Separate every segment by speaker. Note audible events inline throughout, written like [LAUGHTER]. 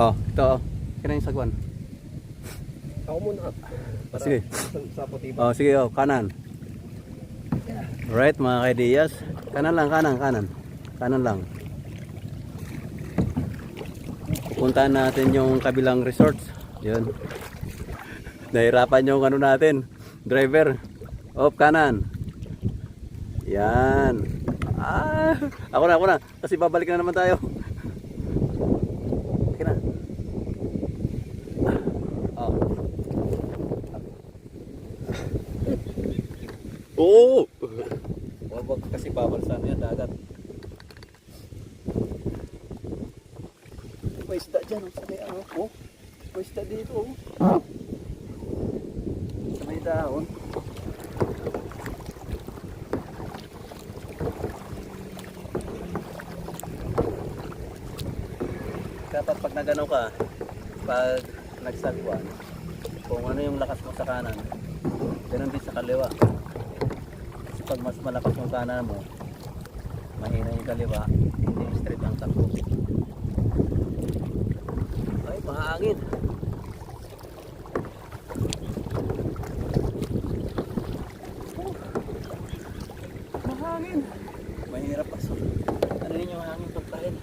Speaker 1: Oh, ito oh. Kaya yung sagwan.
Speaker 2: Ako muna.
Speaker 1: Oh, sige.
Speaker 2: Sa, sa puti ba?
Speaker 1: Oh, sige oh, kanan. Right mga kaidiyas. Kanan lang, kanan, kanan. Kanan lang. Puntahan natin yung kabilang resorts. Yun. [LAUGHS] Nahirapan yung ano natin. Driver. Off kanan. Yan. Ah, [LAUGHS] ako na, ako na. Kasi babalik na naman tayo. Okay na. Ah. Oh. Oo! Huwag wag kasi babalsan yan dagat. May isda dyan, oh, sa may ano, oh. May isda dito, oh. Sa may dahon. Dapat pag nagano ka, pag nagsagwan, kung ano yung lakas mo sa kanan, ganun din sa kaliwa. Pag mas malakas yung kanan mo, mahina yung kaliwa, hindi straight ang takbo. Ay. Mahangin. Mahirap pasok. Ano yun yung hangin pagkain?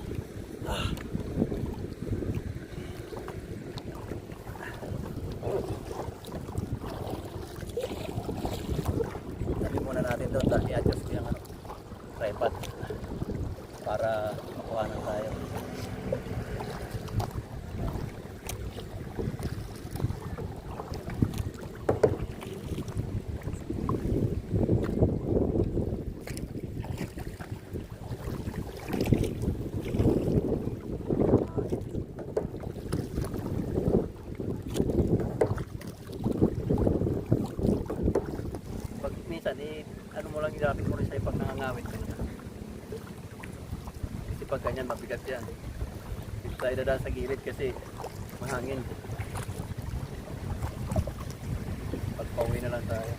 Speaker 1: Ah. Tabi muna natin doon dahil i-adjust ko yung ano, tripod para makuha na tayo. Pag minsan, eh, ano mo lang ilapit mo rin sa'yo pag nangangawit ka niya. Kasi pag ganyan, mabigat yan. Dito tayo dadaan sa gilid kasi mahangin. Pag pauwi na lang tayo.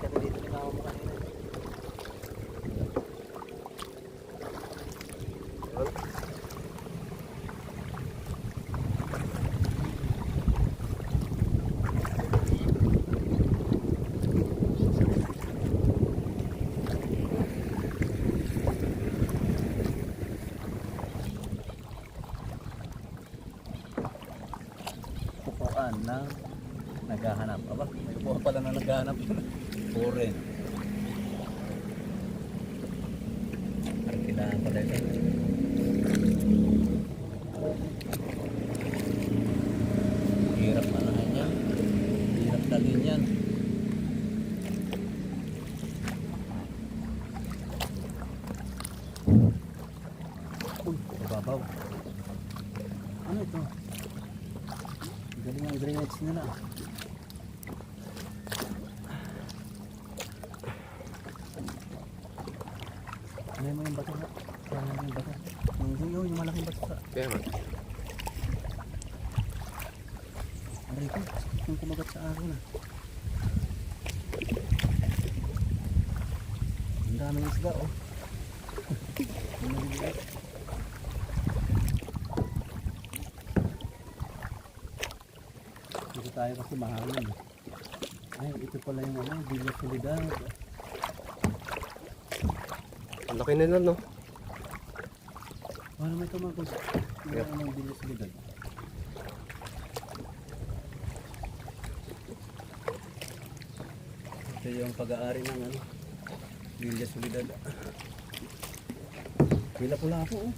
Speaker 1: Kami dito nakawa mo kanina. Pupuan ng naghahanap. Aba, may upuan pala na naghahanap. Foreign. Parang kailangan pala ito. Hirap manahan yan. Hirap dalhin yan. Uy, babaw. Ano ito? Galing ang drainage nila. Ano mo yung bato na? Ano yung bato? Yung, yung, yung, yung malaking bato sa...
Speaker 2: Kaya man.
Speaker 1: Aray ko, akin ah. Ang daming isda oh. Ang. [LAUGHS] Dito tayo kasi mahangin. eh. Ay, ito pala yung ano, Villa Soledad.
Speaker 2: Ang laki nila, no?
Speaker 1: Paano may tumagos? Yung
Speaker 2: Yep.
Speaker 1: ano, Villa Soledad. Ito yung pag-aari ng ano, Villa Soledad. Pila pula ako oh.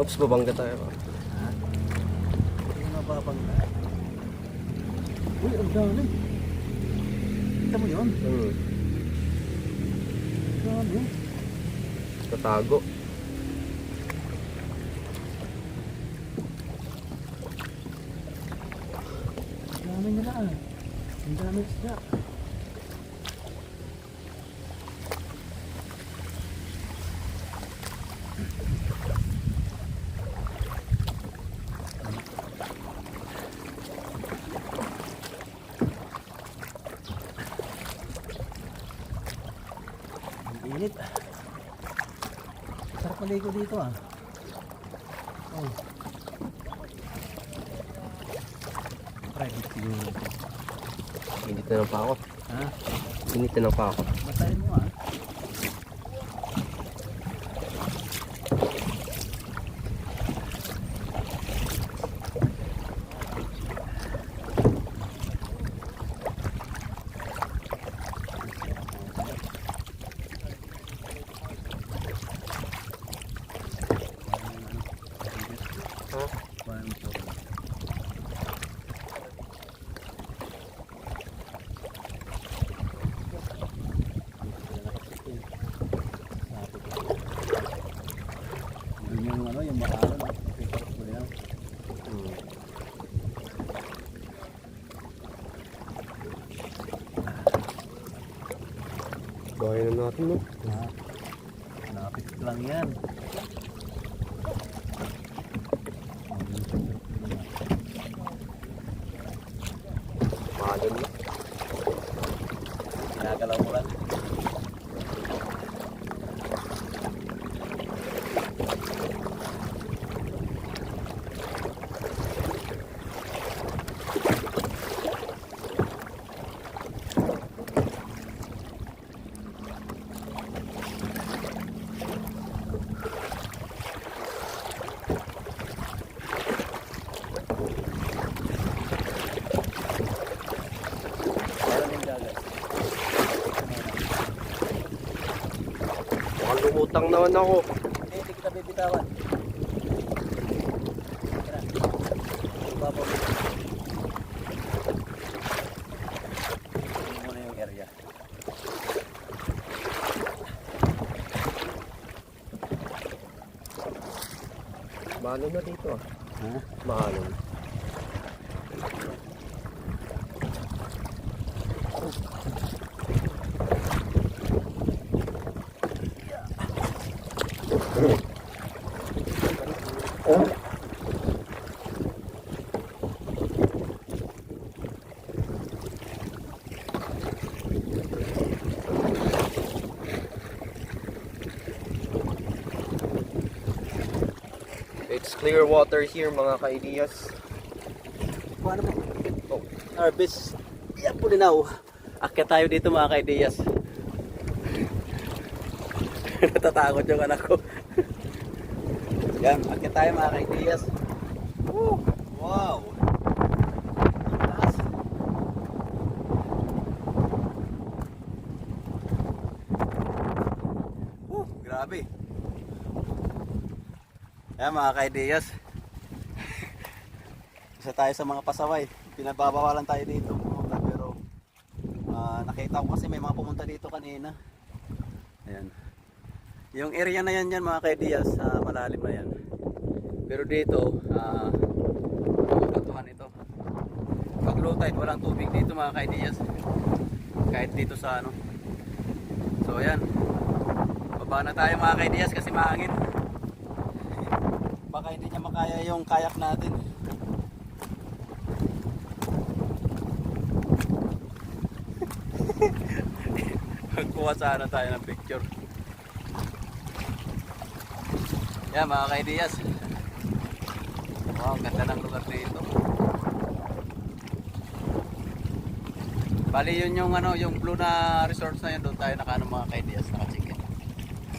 Speaker 2: Oops, babangga tayo.
Speaker 1: Ha? Hindi mababang na. Uy, ang dami. Nakita mo yun?
Speaker 2: Hmm.
Speaker 1: Grabe.
Speaker 2: Tatago.
Speaker 1: Ang dami nila ah. Ang dami sila. Sarap maligo dito ah. Oh. Private siguro.
Speaker 2: Init na lang pa ako.
Speaker 1: Ha?
Speaker 2: Init na lang pa ako.
Speaker 1: Basahin mo ah.
Speaker 2: Ha?
Speaker 1: Parang po. Yun yung ano, yung maalo na paper ko lang.
Speaker 2: Hmm. Bahay na natin no.
Speaker 1: Ha? Napit lang yan.
Speaker 2: Mahalon na.
Speaker 1: Ginagalaw mo lang. Meron yung dagat.
Speaker 2: Lumutang naman ako.
Speaker 1: Hindi, kita bibitawan. Mo na
Speaker 2: dito ah.
Speaker 1: Ha?
Speaker 2: Mahalon. It's clear water here mga ka-ideas.
Speaker 1: Paano mo? Oh, harvest. Yan po linaw. Akyat tayo dito mga kaideyas. [LAUGHS] Natatakot yung anak ko. Tayo mga kaideyas. Woo! Wow! Taas. Woo! Grabe. Yan mga kaideyas. Isa tayo sa mga pasaway. Pinababawalan tayo dito. Pero ah, nakita ko kasi may mga pumunta dito kanina. Ayan. Yung area na yan yan mga kaidiyas, ah, malalim na yan. Pero dito, ah, uh, katuhan ito. Pag low tide, walang tubig dito mga kaidiyas. Kahit dito sa ano. So ayan. Baba na tayo mga kaidiyas kasi mahangin. Baka hindi niya makaya yung kayak natin. [LAUGHS] Magkuha sana tayo ng picture. Yan mga kaidiyas. Wow, ganda ng lugar dito. Bali yun yung ano, yung blue na resorts na yun, doon tayo nakaano mga kaidiyas, naka-chicken.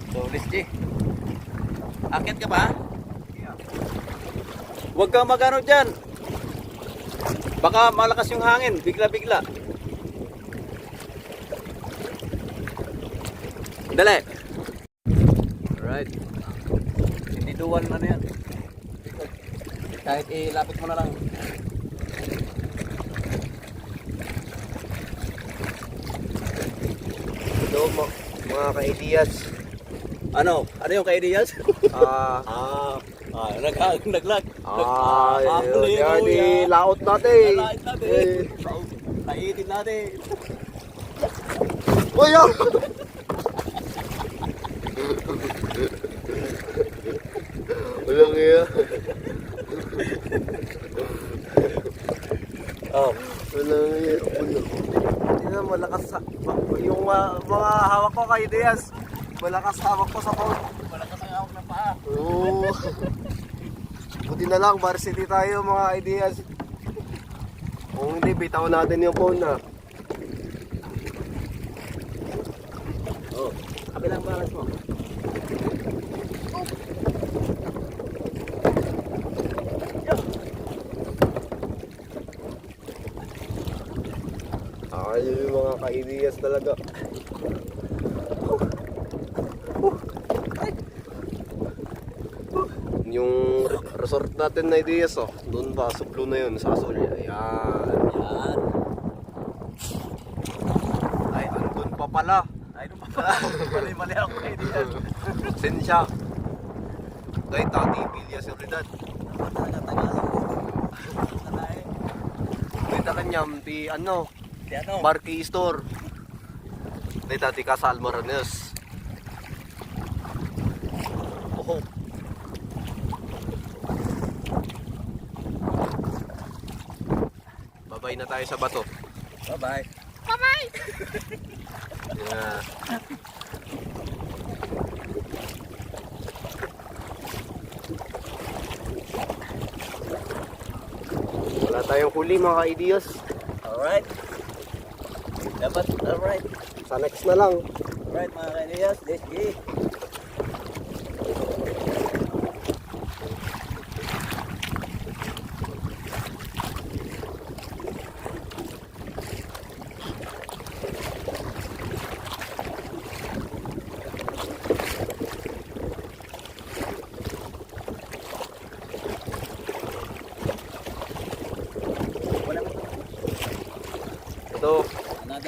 Speaker 1: So, Liz G. Akit ka ba? Huwag kang magano dyan. Baka malakas yung hangin, bigla-bigla. Dali. Alright. Hindi duwan ano yan. Kahit ilapit mo na lang.
Speaker 2: So, ma- mga ka-ideas.
Speaker 1: Ano? Ano yung kaidiyas?
Speaker 2: Ah, [LAUGHS]
Speaker 1: ah, ah, nag naglag.
Speaker 2: ah,
Speaker 1: ah,
Speaker 2: yun,
Speaker 1: yun,
Speaker 2: yan,
Speaker 1: yun,
Speaker 2: eh, laot natin.
Speaker 1: Laot natin. Naiitin natin. [LAUGHS]
Speaker 2: Uy, oh! [LAUGHS] Walang iya.
Speaker 1: Oh.
Speaker 2: Iya. Tingnan, malakas sa... Yung ah, mga hawak ko kay Diaz. Malakas hawak ko sa phone.
Speaker 1: Malakas ang hawak ng paa.
Speaker 2: Oo. Buti na lang, varsity tayo mga ideas. Kung hindi, bitaw natin yung phone na.
Speaker 1: Oh. Kabilang balas mo.
Speaker 2: Ka-ideas talaga. Yung re- resort natin na ideas oh. Doon pa, sa blue na yun, sa Sol. Ayan.
Speaker 1: Yan.
Speaker 2: Ay, andun pa pala.
Speaker 1: Ay, ano pa? Mali-mali [LAUGHS] ako kay Diaz.
Speaker 2: Sensya. Kay Tati Villa Seguridad.
Speaker 1: Talaga Tagalog. Tatay.
Speaker 2: Kita kanyam, ti ano,
Speaker 1: Di ano?
Speaker 2: Barkey Store. Kay Tati Casal Maranes. Oh. Babay na tayo sa bato.
Speaker 1: Bye-bye.
Speaker 2: Yeah. Wala tayong huli mga ka-ideas.
Speaker 1: Alright. Dapat, alright.
Speaker 2: Sa next na lang.
Speaker 1: Alright mga kaniyas, let's go. Wala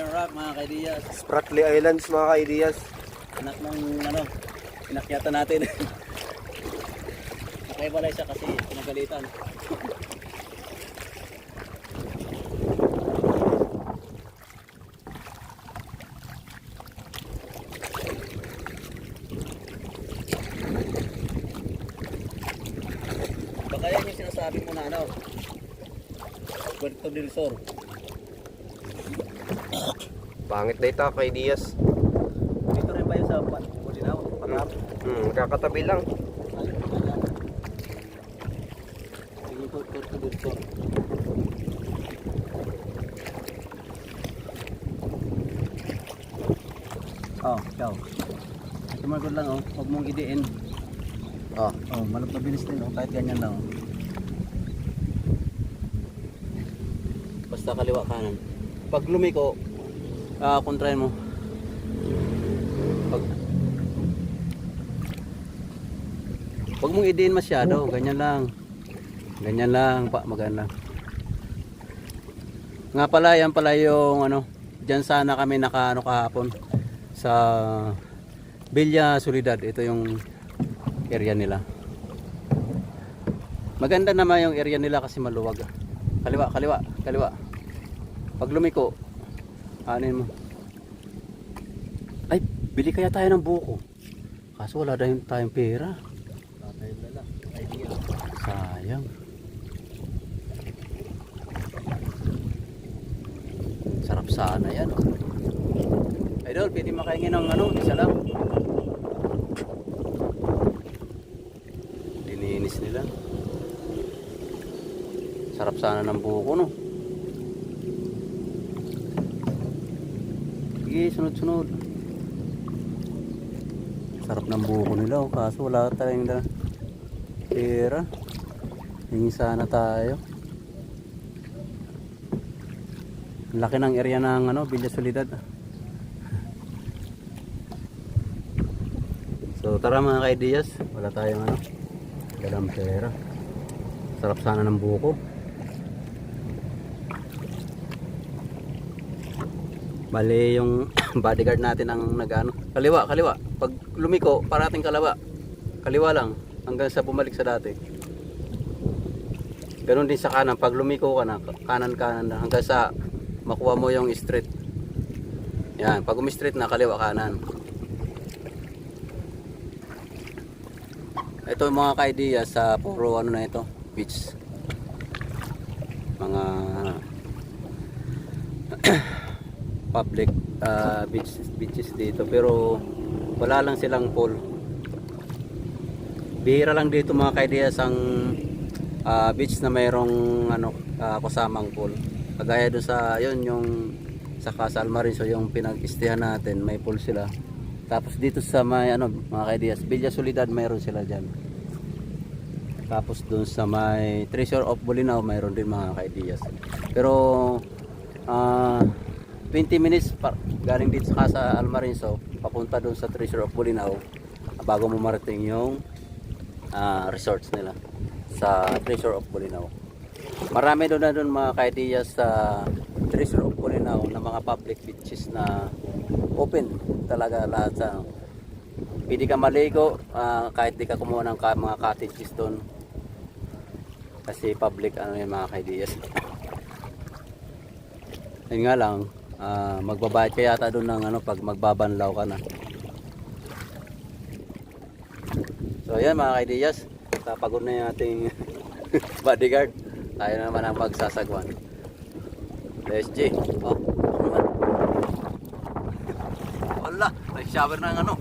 Speaker 1: Another rock mga kaidiyas.
Speaker 2: Spratly Islands mga ka-ideas.
Speaker 1: Anak ng ano, pinakyatan natin. [LAUGHS] Nakaibalay siya kasi pinagalitan. Baka yan yung sinasabi mo na ano, Puerto del Sur.
Speaker 2: Pangit na ito ka-ideas.
Speaker 1: Dito rin ba yun sa Bulinaw? Panap?
Speaker 2: Hmm, kakatabi lang.
Speaker 1: Sige po, del Sur. Oh, ikaw. Tumagod lang oh, huwag mong idiin.
Speaker 2: Ah,
Speaker 1: Oh, malap mabilis din oh, kahit ganyan lang oh. Basta kaliwa kanan. Pag lumiko, ah, kontrahin mo. Pag Huwag mong idiin masyado, ganyan lang. Ganyan lang, pa, maganda. Nga pala, yan pala yung ano, diyan sana kami naka ano kahapon sa Villa Solidad. Ito yung area nila. Maganda naman yung area nila kasi maluwag. Kaliwa, kaliwa, kaliwa. Pag lumiko, anin mo. Ay, bili kaya tayo ng buko. Kaso wala tayong, tayong pera. Sayang. Sarap sana yan. Oh. Idol, pwede makaingin ng ano, isa lang. Dininis nila. Sarap sana ng buko, no? Sige, sunod-sunod. Sarap ng buko nila, oh. kaso wala tayong dala. Pera. Hingi sana tayo. Laki ng area ng ano, Villa Solidad. [LAUGHS] So tara mga ka-ideas, wala tayong ano, dalang pera. Sarap sana ng buko. Bali yung [COUGHS] bodyguard natin ang nagano. Kaliwa, kaliwa. Pag lumiko, parating kalawa. Kaliwa lang hanggang sa bumalik sa dati. Ganon din sa kanan. Pag lumiko ka na, kanan-kanan na hanggang sa makuha mo yung straight. Yan, pag umi-straight na kaliwa kanan. Ito yung mga ka-idea sa puro ano na ito, beach. Mga public ah, beach, beaches dito pero wala lang silang pool. Bihira lang dito mga ka-idea ang ah, beach na mayroong ano ah, kasamang pool. Kagaya doon sa yun yung sa Casal Marinso yung pinag-istihan natin, may pool sila. Tapos dito sa may ano mga ka-ideas, Villa Soledad mayroon sila diyan. Tapos doon sa may Treasure of Bolinao mayroon din mga ka-ideas. Pero ah 20 minutes pa, galing dito sa Casa Almarinso papunta doon sa Treasure of Bolinao bago mo marating yung ah, resorts nila sa Treasure of Bolinao. Marami doon na doon mga ka-ideas sa Treasure of Bolinao na mga public beaches na open talaga lahat sa. Pwede ka maligo ah, kahit di ka kumuha ng ka- mga cottages doon. Kasi public ano yung mga ka-ideas. [LAUGHS] Yun nga lang, ah, magbabayad ka yata doon ng ano pag magbabanlaw ka na. So ayan mga ka-ideas, tapagod na yung ating [LAUGHS] bodyguard. Tayo na naman ang magsasagwan. SG. Oh. Wala, may shower ng ano.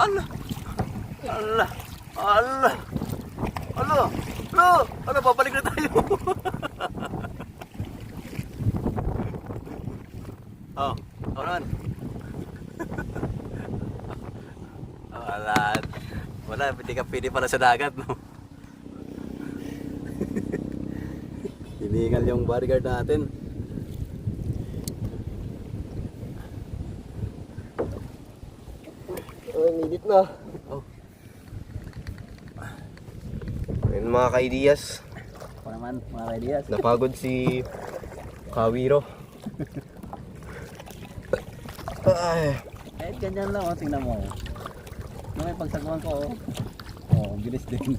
Speaker 1: Ala. Ala. Ala. Ala. Ala. Ala, babalik na tayo. [LAUGHS] oh, ako naman. Wala. Wala, hindi ka pwede pala sa dagat, no? [LAUGHS] Hiningal yung bodyguard natin.
Speaker 2: Ay, minit na.
Speaker 1: Oh,
Speaker 2: Ayun mga ka-ideas.
Speaker 1: ako naman, mga ideas.
Speaker 2: Napagod si Kawiro. Ay,
Speaker 1: Eh, ganyan lang, oh. Tingnan mo. May pagsagwan ko, oh. Oh, bilis din.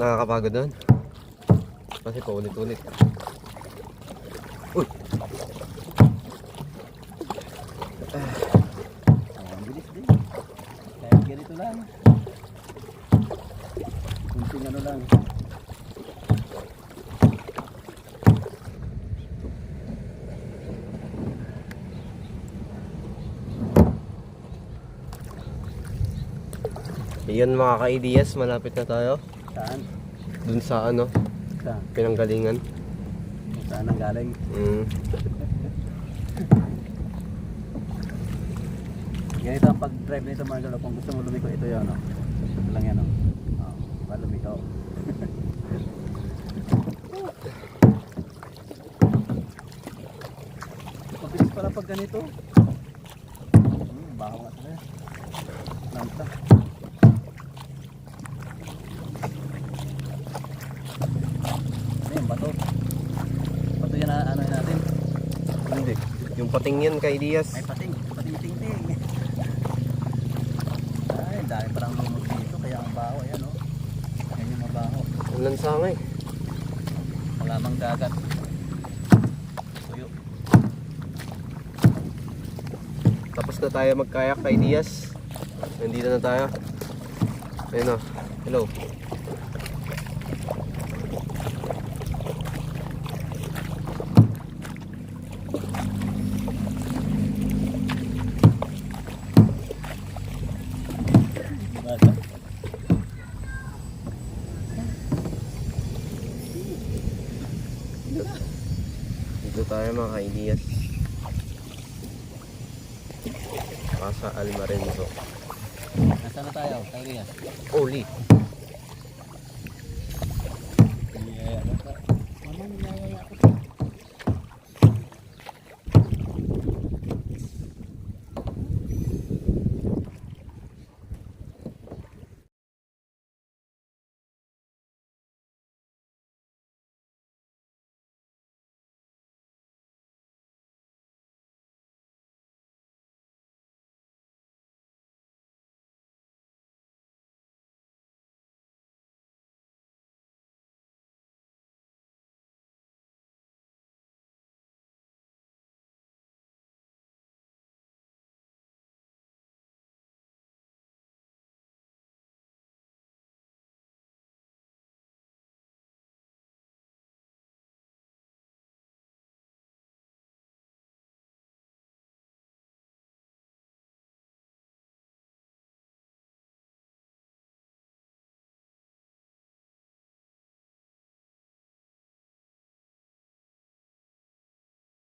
Speaker 2: nakakapagod doon. Kasi paulit-ulit. Uy!
Speaker 1: Oh, ang bilis din. Kahit ganito lang. Kunting ano lang.
Speaker 2: Ayan mga ka-ideas, malapit na tayo.
Speaker 1: Saan?
Speaker 2: Dun sa ano,
Speaker 1: Saan?
Speaker 2: pinanggalingan.
Speaker 1: Saan ang galing?
Speaker 2: Mm. [LAUGHS]
Speaker 1: Ganito ang pag-drive nito mga galo. Kung gusto mo lumiko, ito yun. Oh. Ito lang yan. Oh. Oh, para lumiko. [LAUGHS] Mabilis pala pag ganito. Hmm, baho nga sila. Lanta. Ano yung bato? Bato yan na ano yun natin.
Speaker 2: Hindi. Yung pating yan ka-ideas.
Speaker 1: Ay, pating. Pating, ting, ting. Ay, dahil parang lumot dito. Kaya ang baho. Ayan, oh. Yan yung mabaho.
Speaker 2: Ang lansangay.
Speaker 1: Malamang dagat. Tuyo.
Speaker 2: Tapos na tayo magkayak ka-ideas. Nandito na tayo. Ayun o. Hello. Dito tayo mga ka-ideas. Casa Almarenzo.
Speaker 1: Nasaan na tayo? Yan.
Speaker 2: Oli.
Speaker 1: Niyaya ko pa. Mama, niyaya ko pa.